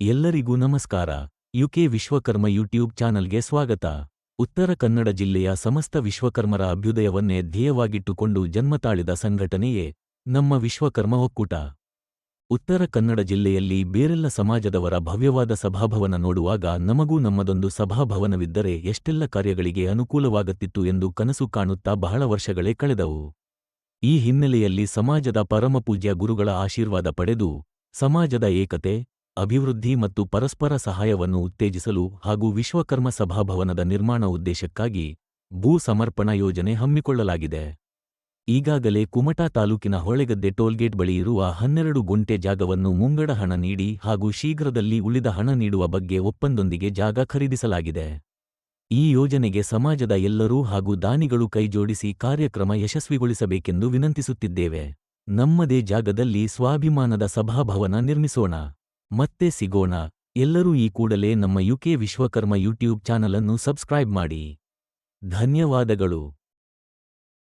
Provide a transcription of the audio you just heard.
ಎಲ್ಲರಿಗೂ ನಮಸ್ಕಾರ. UK Vishwakarma YouTube ಚಾನಲ್ಗೆ ಸ್ವಾಗತ. ಉತ್ತರ ಕನ್ನಡ ಜಿಲ್ಲೆಯ ಸಮಸ್ತ ವಿಶ್ವಕರ್ಮರ ಅಭ್ಯುದಯವನ್ನೇ ಧ್ಯೇಯವಾಗಿಟ್ಟುಕೊಂಡು ಜನ್ಮತಾಳಿದ ಸಂಘಟನೆಯೇ ನಮ್ಮ ವಿಶ್ವಕರ್ಮ ಒಕ್ಕೂಟ. ಉತ್ತರ ಕನ್ನಡ ಜಿಲ್ಲೆಯಲ್ಲಿ ಬೇರೆಲ್ಲ ಸಮಾಜದವರ ಭವ್ಯವಾದ ಸಭಾಭವನ ನೋಡುವಾಗ ನಮಗೂ ನಮ್ಮದೊಂದು ಸಭಾಭವನವಿದ್ದರೆ ಎಷ್ಟೆಲ್ಲ ಕಾರ್ಯಗಳಿಗೆ ಅನುಕೂಲವಾಗುತ್ತಿತ್ತು ಎಂದು ಕನಸು ಕಾಣುತ್ತಾ ಬಹಳ ವರ್ಷಗಳೇ ಕಳೆದವು. ಈ ಹಿನ್ನೆಲೆಯಲ್ಲಿ ಸಮಾಜದ ಪರಮಪೂಜ್ಯ ಗುರುಗಳ ಆಶೀರ್ವಾದ ಪಡೆದು, ಸಮಾಜದ ಏಕತೆ ಅಭಿವೃದ್ಧಿ ಮತ್ತು ಪರಸ್ಪರ ಸಹಾಯವನ್ನು ಉತ್ತೇಜಿಸಲು ಹಾಗೂ ವಿಶ್ವಕರ್ಮ ಸಭಾಭವನದ ನಿರ್ಮಾಣ ಉದ್ದೇಶಕ್ಕಾಗಿ ಭೂ ಸಮರ್ಪಣಾ ಯೋಜನೆ ಹಮ್ಮಿಕೊಳ್ಳಲಾಗಿದೆ. ಈಗಾಗಲೇ ಕುಮಟಾ ತಾಲೂಕಿನ ಹೊಳೆಗದ್ದೆ ಟೋಲ್ಗೇಟ್ ಬಳಿ ಇರುವ ಹನ್ನೆರಡು ಗುಂಟೆ ಜಾಗವನ್ನು ಮುಂಗಡ ಹಣ ನೀಡಿ ಹಾಗೂ ಶೀಘ್ರದಲ್ಲಿ ಉಳಿದ ಹಣ ನೀಡುವ ಬಗ್ಗೆ ಒಪ್ಪಂದೊಂದಿಗೆ ಜಾಗ ಖರೀದಿಸಲಾಗಿದೆ. ಈ ಯೋಜನೆಗೆ ಸಮಾಜದ ಎಲ್ಲರೂ ಹಾಗೂ ದಾನಿಗಳು ಕೈಜೋಡಿಸಿ ಕಾರ್ಯಕ್ರಮ ಯಶಸ್ವಿಗೊಳಿಸಬೇಕೆಂದು ವಿನಂತಿಸುತ್ತಿದ್ದೇವೆ. ನಮ್ಮದೇ ಜಾಗದಲ್ಲಿ ಸ್ವಾಭಿಮಾನದ ಸಭಾಭವನ ನಿರ್ಮಿಸೋಣ. ಮತ್ತೆ ಸಿಗೋಣ. ಎಲ್ಲರೂ ಈ ಕೂಡಲೇ ನಮ್ಮ ಯುಕೆ ವಿಶ್ವಕರ್ಮ ಯೂಟ್ಯೂಬ್ ಚಾನಲನ್ನು ಸಬ್ಸ್ಕ್ರೈಬ್ ಮಾಡಿ. ಧನ್ಯವಾದಗಳು.